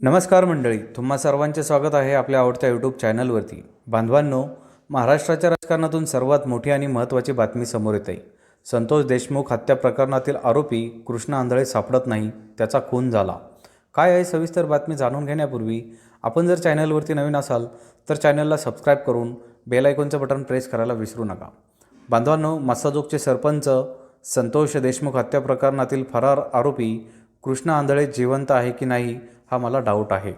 नमस्कार मंडळी तुम्हा सर्वांचे स्वागत आहे आपल्या आवडत्या यूट्यूब चॅनलवरती बांधवांनो महाराष्ट्राच्या राजकारणातून सर्वात मोठी आणि महत्त्वाची बातमी समोर येत. आहे संतोष देशमुख हत्या प्रकरणातील आरोपी कृष्ण आंधळे सापडत नाही त्याचा खून झाला. काय आहे सविस्तर बातमी जाणून घेण्यापूर्वी आपण जर चॅनलवरती नवीन असाल तर चॅनलला सबस्क्राईब करून बेल आयकॉनचं बटन प्रेस करायला विसरू नका. बांधवांनो मस्साजोगचे सरपंच संतोष देशमुख हत्या प्रकरणातील फरार आरोपी कृष्ण आंधळे जिवंत आहे की नाही हा मला डाऊट आहे.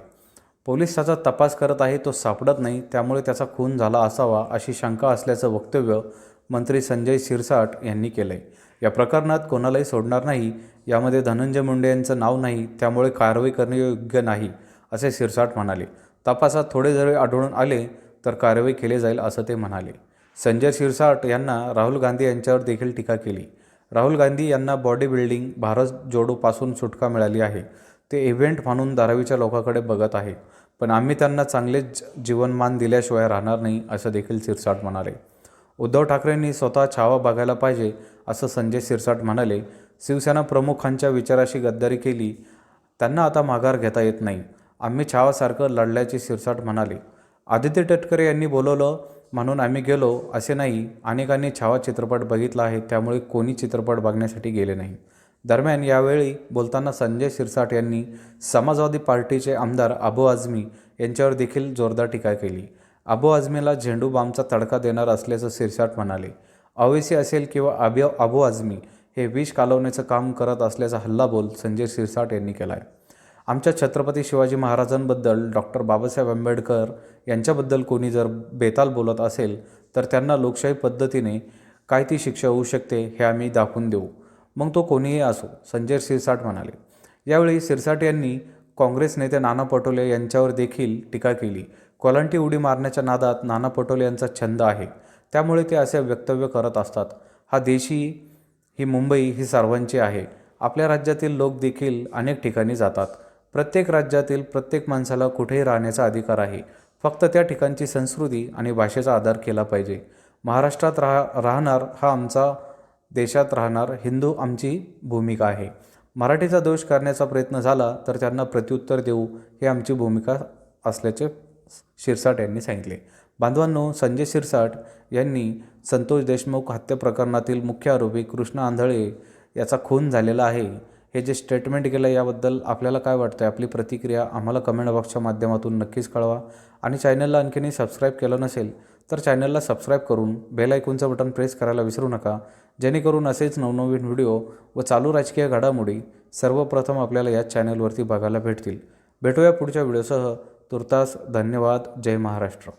पोलीस त्याचा तपास करत आहे तो सापडत नाही त्यामुळे त्याचा खून झाला असावा अशी शंका असल्याचं वक्तव्य मंत्री संजय शिरसाट यांनी केलं आहे या प्रकरणात कोणालाही सोडणार नाही यामध्ये धनंजय मुंडे यांचं नाव नाही त्यामुळे कारवाई करणे योग्य नाही असे शिरसाट म्हणाले. तपासात थोडे जरी आढळून आले तर कारवाई केली जाईल असं ते म्हणाले. संजय शिरसाट यांना राहुल गांधी यांच्यावर देखील टीका केली. राहुल गांधी यांना बॉडी बिल्डिंग भारत जोडोपासून सुटका मिळाली आहे. ते इव्हेंट म्हणून धारावीच्या लोकांकडे बघत आहे पण आम्ही त्यांना चांगले जीवनमान दिल्याशिवाय राहणार नाही असं देखील शिरसाट म्हणाले. उद्धव ठाकरेंनी स्वतः छावा बघायला पाहिजे असं संजय शिरसाट म्हणाले. शिवसेना प्रमुखांच्या विचाराशी गद्दारी केली त्यांना आता माघार घेता येत नाही. आम्ही छावासारखं लढल्याचे शिरसाट म्हणाले. आदित्य तटकरे यांनी बोलवलं म्हणून आम्ही गेलो असे नाही. अनेकांनी छावा चित्रपट बघितला आहे त्यामुळे कोणी चित्रपट बघण्यासाठी गेले नाही. दरम्यान यावेळी बोलताना संजय शिरसाट यांनी समाजवादी पार्टीचे आमदार अबू आझमी यांच्यावर देखील जोरदार टीका केली. अबू आझमीला झेंडू बामचा तडका देणार असल्याचं शिरसाट म्हणाले. अवेसी असेल किंवा अबि अबू आझमी हे विष कालवण्याचं काम करत असल्याचा हल्लाबोल संजय शिरसाट यांनी केला आहे आमच्या छत्रपती शिवाजी महाराजांबद्दल डॉक्टर बाबासाहेब आंबेडकर यांच्याबद्दल कोणी जर बेताल बोलत असेल तर त्यांना लोकशाही पद्धतीने काय ती शिक्षा होऊ शकते हे आम्ही दाखवून देऊ. मग तो कोणीही असो संजय शिरसाट म्हणाले. यावेळी शिरसाट यांनी काँग्रेस नेते नाना पटोले यांच्यावर देखील टीका केली. कोलांटी उडी मारण्याच्या नादात नाना पटोले यांचा छंद आहे. त्यामुळे ते असे वक्तव्य करत असतात. हा देशी ही मुंबई ही सर्वांची आहे. आपल्या राज्यातील लोक देखील अनेक ठिकाणी जातात. प्रत्येक राज्यातील प्रत्येक माणसाला कुठेही राहण्याचा अधिकार आहे. फक्त त्या ठिकाणची संस्कृती आणि भाषेचा आदर केला पाहिजे. महाराष्ट्रात राहा राहणार हा आमचा देशात राहणार हिंदू आमची भूमिका आहे. मराठीचा दोष करण्याचा प्रयत्न झाला तर त्यांना प्रत्युत्तर देऊ हे आमची भूमिका असल्याचे शिरसाट यांनी सांगितले. बांधवांनो संजय शिरसाट यांनी संतोष देशमुख हत्या प्रकरणातील मुख्य आरोपी कृष्ण आंधळे याचा खून झालेला आहे. हे जे स्टेटमेंट केलं याबद्दल आपल्याला काय वाटतं आपली प्रतिक्रिया आम्हाला कमेंट बॉक्सच्या माध्यमातून नक्कीच कळवा. आणि चॅनलला आणखीनही सबस्क्राईब केलं नसेल तर चॅनलला सबस्क्राईब करून बेल आयकॉनचं बटन प्रेस करायला विसरू नका. जेणेकरून असेच नवनवीन व्हिडिओ व चालू राजकीय घडामोडी सर्वप्रथम आपल्याला याच चॅनलवरती बघायला भेटतील. भेटूया पुढच्या व्हिडिओसह. तुर्तास धन्यवाद. जय महाराष्ट्र.